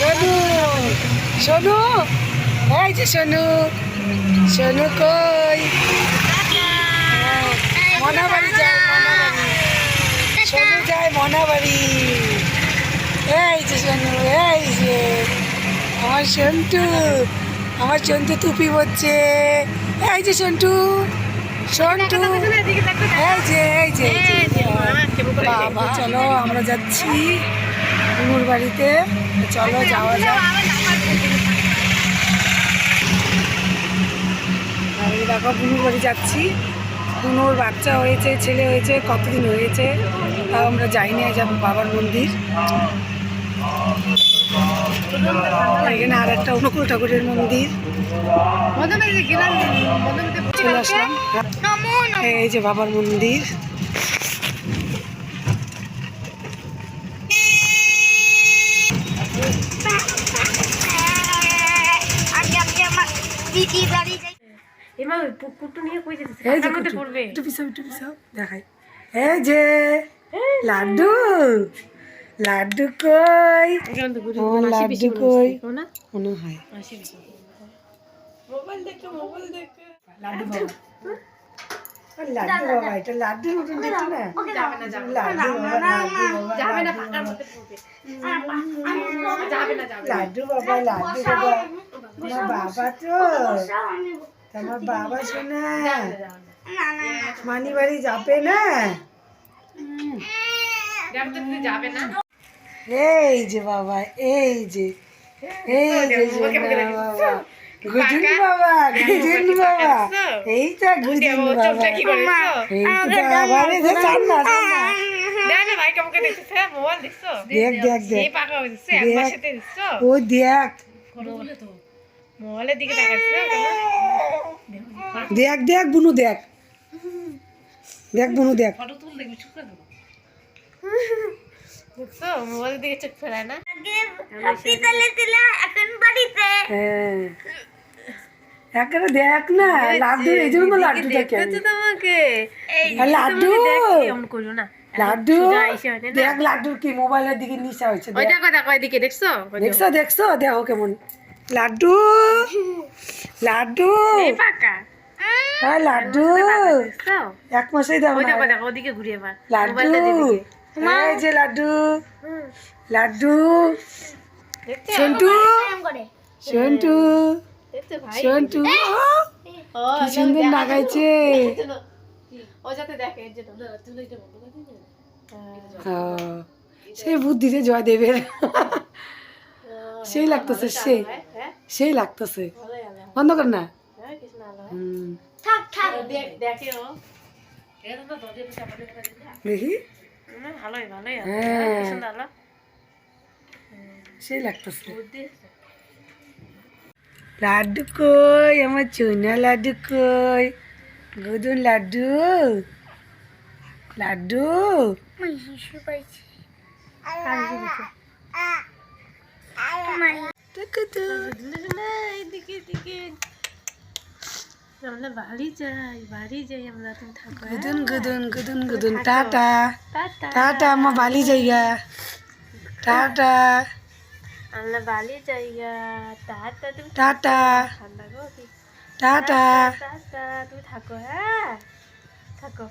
সোনু সোনু, এই যে সোনু সোনু কই? মনাবাড়ি যায় মনাবাড়ি। সোনু যায় মনাবাড়ি। এই যে সোনু, এই যে। আমার সন্টু আমার সন্টু টুপি পরছে। এই যে সন্টু সন্টু। এই যে এই যে। বাবা, চলো আমরা যাচ্ছি। কুমুর বাড়িতে চলো যাওয়া যাক। এই দেখো বুনুর বাড়ি যাচ্ছি। বুনুর বাচ্চা হয়েছে ছেলে হয়েছে কতদিন হয়েছে? তাও আমরা যাইনি এই যাব বাবার মন্দির। এখানে আর একটা অনুকূল ঠাকুরের মন্দির। চলে আসলাম। এই যে বাবার মন্দির। দিদি বাড়ি যাই এমা ওই নিয়ে কই যেতেছে? এই যে মধ্যে পড়বে। একটু পিছাও একটু পিছাও দেখাই। এই যে লাড্ডু লাড্ডু কই? ও, লাড্ডু মনে। লাড্ডু বাবা। লাড্ডু বাবা এটা মতন দেখো না। লাড্ডু বাবা লাড্ডু যাবে না যাবে না। লাড্ডু বাবা লাড্ডু বাবা। আমার বাবা তো আমার বাবা শোনা মানি বাড়ি যাবে না এই যে বাবা এই যে এই যে বাবা গুজুন বাবা গুজুন বাবা এইটা গুজুন বাবা বাবা রে চান না চান না দেখ দেখ দেখ হয়ে ও দেখ মোবাইলের দিকে দেখ দেখ বুনু দেখ। দেখ বুনু দেখ। ফটো তুল দেখবি চুপ করে দেবো। দেখছ? মোবাইলের দিকে চোখ ফেরায় না? হসপিটালে ছিল এখন বাড়িতে। হ্যাঁ। একেবারে দেখ না লাড্ডু এই জন্য লাড্ডু দেখে তোমাকে। লাড্ডু? এমন করো না। লাড্ডু? সোজা এসে না। দেখ লাড্ডুর কি মোবাইলের দিকে নিশা হয়েছে ওই দেখো। দেখো এদিকে দেখছ ওই দেখো। দেখছ দেখছ? দেখো কেমন। লাড্ডু। লাড্ডু। হ্যাঁ লাড্ডু। এক মাসেই দেখো ওদিকে ঘুরিয়ে লাড্ডু। এই যে লাড্ডু। লাড্ডু। সন্টু। সন্টু। সন্টু। কি সুন্দর লাগাইছে ও যাতে দেখে সেই বুদ্ধিতে জয় দেবের সেই লাগতেছে সেই। সেই লাগতেছে বন্ধ কর না হ্যাঁ দেখ হ্যাঁ। সেই লাগতেছে লাড্ডু কই আমার চুনা লাড্ডু কই গুদুন লাড্ডু লাড্ডু শিশু পাইছি দেখো তো। এদিকে এদিকে আমরা বাড়ি যাই বাড়ি যাই আমরা তুমি থাকো হ্যাঁ? গুদুন গুদুন গুদুন। গুদুন টাটা। টাটা। আমার বালি জায়গা টাটা। আমরা বাড়ি যাইগা। টাটা তুমি টাটা। ঠান্ডা গো টাটা টাটা তুমি থাকো হ্যাঁ। থাকো।